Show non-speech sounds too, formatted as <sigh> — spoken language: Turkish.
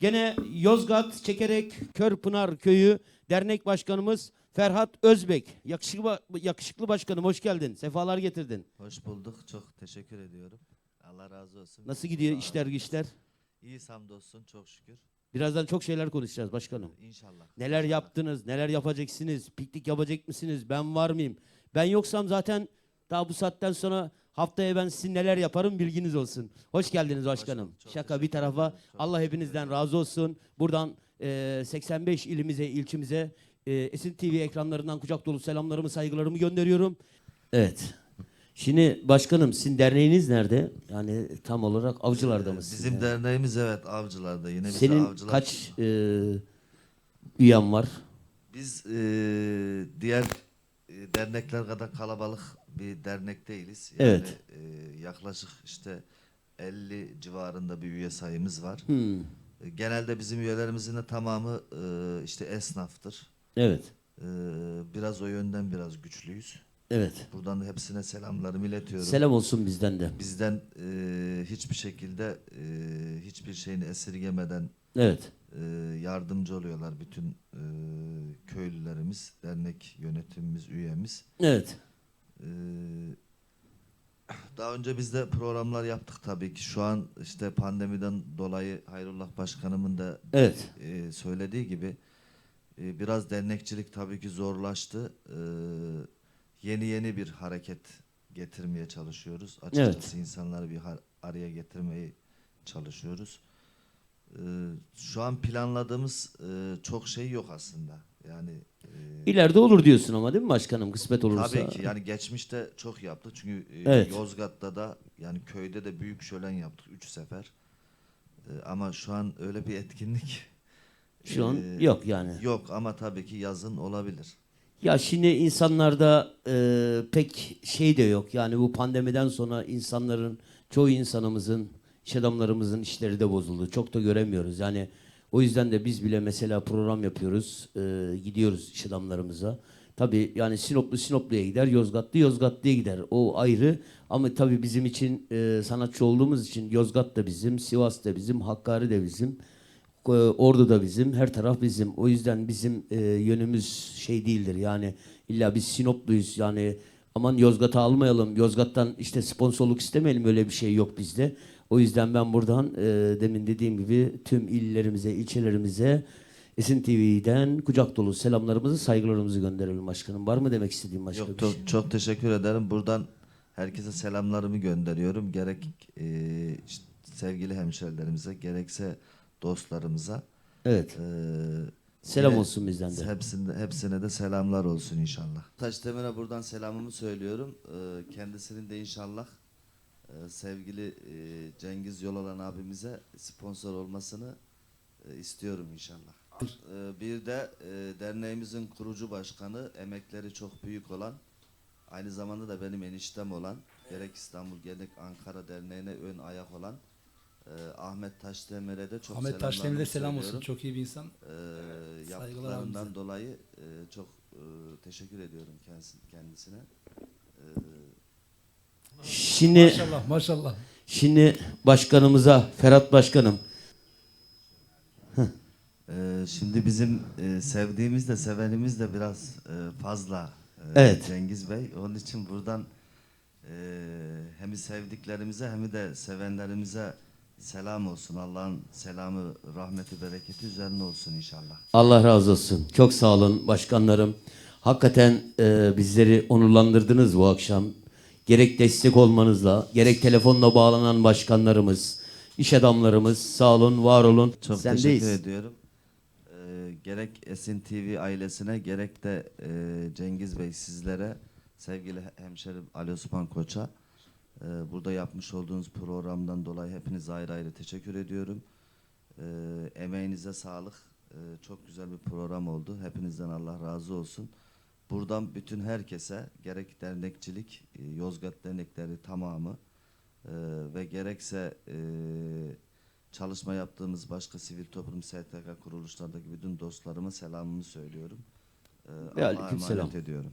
Gene Yozgat Çekerek Körpınar Köyü Dernek Başkanımız Ferhat Özbek. Yakışıklı, yakışıklı başkanım hoş geldin. Sefalar getirdin. Hoş bulduk. Çok teşekkür ediyorum. Allah razı olsun. Nasıl gidiyor işler güçler? İyi hamdolsun. Çok şükür. Birazdan çok şeyler konuşacağız başkanım. İnşallah. Neler İnşallah. yaptınız, neler yapacaksınız, piknik yapacak mısınız, ben var mıyım? Ben yoksam zaten daha bu saatten sonra haftaya ben sizin neler yaparım bilginiz olsun. Hoş geldiniz başkanım. çok Şaka bir tarafa. Allah hepinizden razı olsun. Buradan e, 85 ilimize, ilçemize e, Esin TV ekranlarından kucak dolu selamlarımı, saygılarımı gönderiyorum. Evet. Şimdi başkanım sizin derneğiniz nerede? Yani tam olarak avcılarda Ee, mısınız? Bizim yani? derneğimiz evet avcılarda. Yine Senin avcılar. kaç e, üyen var? Biz e, diğer e, dernekler kadar kalabalık bir dernek değiliz. Yani, Evet. e, yaklaşık işte 50 civarında bir üye sayımız var. Hmm, E, Genelde bizim üyelerimizin de tamamı e, işte esnaftır. Evet. E, biraz o yönden biraz güçlüyüz. Evet. Buradan da hepsine selamlarımı iletiyorum. Selam olsun bizden de. Bizden e, hiçbir şekilde e, hiçbir şeyini esirgemeden Evet. e, yardımcı oluyorlar bütün e, köylülerimiz, dernek yönetimimiz, üyemiz. Evet. E, daha önce biz de programlar yaptık tabii ki. Şu an işte pandemiden dolayı Hayrullah Başkanımın da Evet. e, söylediği gibi e, biraz dernekçilik tabii ki zorlaştı. E, yeni yeni bir hareket getirmeye çalışıyoruz. Açıkçası insanları bir har- araya getirmeyi çalışıyoruz. E, şu an planladığımız e, çok şey yok aslında. Yani e, İleride olur diyorsun ama değil mi başkanım kısmet olursa? Tabii ki yani geçmişte çok yaptık çünkü e, Evet. Yozgat'ta da yani köyde de büyük şölen yaptık üç sefer. E, ama şu an öyle bir etkinlik <laughs> Şu an e, yok yani. Yok ama tabii ki yazın olabilir. Ya şimdi insanlarda e, pek şey de yok. Yani bu pandemiden sonra insanların, çoğu insanımızın, iş adamlarımızın işleri de bozuldu. Çok da göremiyoruz. Yani o yüzden de biz bile mesela program yapıyoruz. e, gidiyoruz iş adamlarımıza. Tabii yani Sinoplu Sinoplu'ya gider, Yozgatlı Yozgatlı'ya gider. O ayrı. Ama tabii bizim için e, sanatçı olduğumuz için Yozgat da bizim, Sivas da bizim, Hakkari de bizim. Ee, Ordu da bizim, her taraf bizim. O yüzden bizim e, yönümüz şey değildir. Yani illa biz Sinopluyuz. Yani aman Yozgat'ı almayalım. Yozgat'tan işte sponsorluk istemeyelim. Öyle bir şey yok bizde. O yüzden ben buradan e, demin dediğim gibi tüm illerimize, ilçelerimize Esin TV'den kucak dolu selamlarımızı, saygılarımızı gönderelim başkanım. Var mı demek istediğim başka Yok bir çok, şey? çok teşekkür ederim. Buradan herkese selamlarımı gönderiyorum. Gerek e, işte sevgili hemşerilerimize gerekse dostlarımıza. Evet. E, Selam yine olsun bizden de. Hepsine, hepsine de selamlar olsun inşallah. Taşdemir'e buradan selamımı söylüyorum. Ee, kendisinin de inşallah e, sevgili e, Cengiz Yolalan abimize sponsor olmasını e, istiyorum inşallah. Ee, bir de e, derneğimizin kurucu başkanı, emekleri çok büyük olan, aynı zamanda da benim eniştem olan, gerek İstanbul gerek Ankara Derneği'ne ön ayak olan e, Ahmet Taşdemir'e de çok Ahmet Taşdemir'e selam olsun. Çok iyi bir insan. Ee, Saygılar yaptıklarından abimize. dolayı e, çok e, teşekkür ediyorum kendisi, kendisine. Ee, Şimdi Maşallah maşallah. şimdi başkanımıza Ferhat başkanım e, şimdi bizim e, sevdiğimiz de sevenimiz de biraz e, fazla e, Evet. Cengiz Bey. Onun için buradan e, hem sevdiklerimize hem de sevenlerimize selam olsun. Allah'ın selamı, rahmeti, bereketi üzerine olsun inşallah. Allah razı olsun. Çok sağ olun başkanlarım. Hakikaten e, bizleri onurlandırdınız bu akşam. Gerek destek olmanızla, gerek telefonla bağlanan başkanlarımız, iş adamlarımız sağ olun, var olun. Çok Sendeyiz. teşekkür ediyorum. Ee, gerek Esin TV ailesine gerek de e, Cengiz Bey sizlere sevgili hemşerim Ali Osman Koç'a e, burada yapmış olduğunuz programdan dolayı hepinize ayrı ayrı teşekkür ediyorum. E, emeğinize sağlık. E, çok güzel bir program oldu. Hepinizden Allah razı olsun. Buradan bütün herkese gerek dernekçilik, e, Yozgat dernekleri tamamı e, ve gerekse e, çalışma yaptığımız başka sivil toplum STK kuruluşlardaki bütün dostlarıma selamımı söylüyorum. E, Allah'a emanet selam. ediyorum.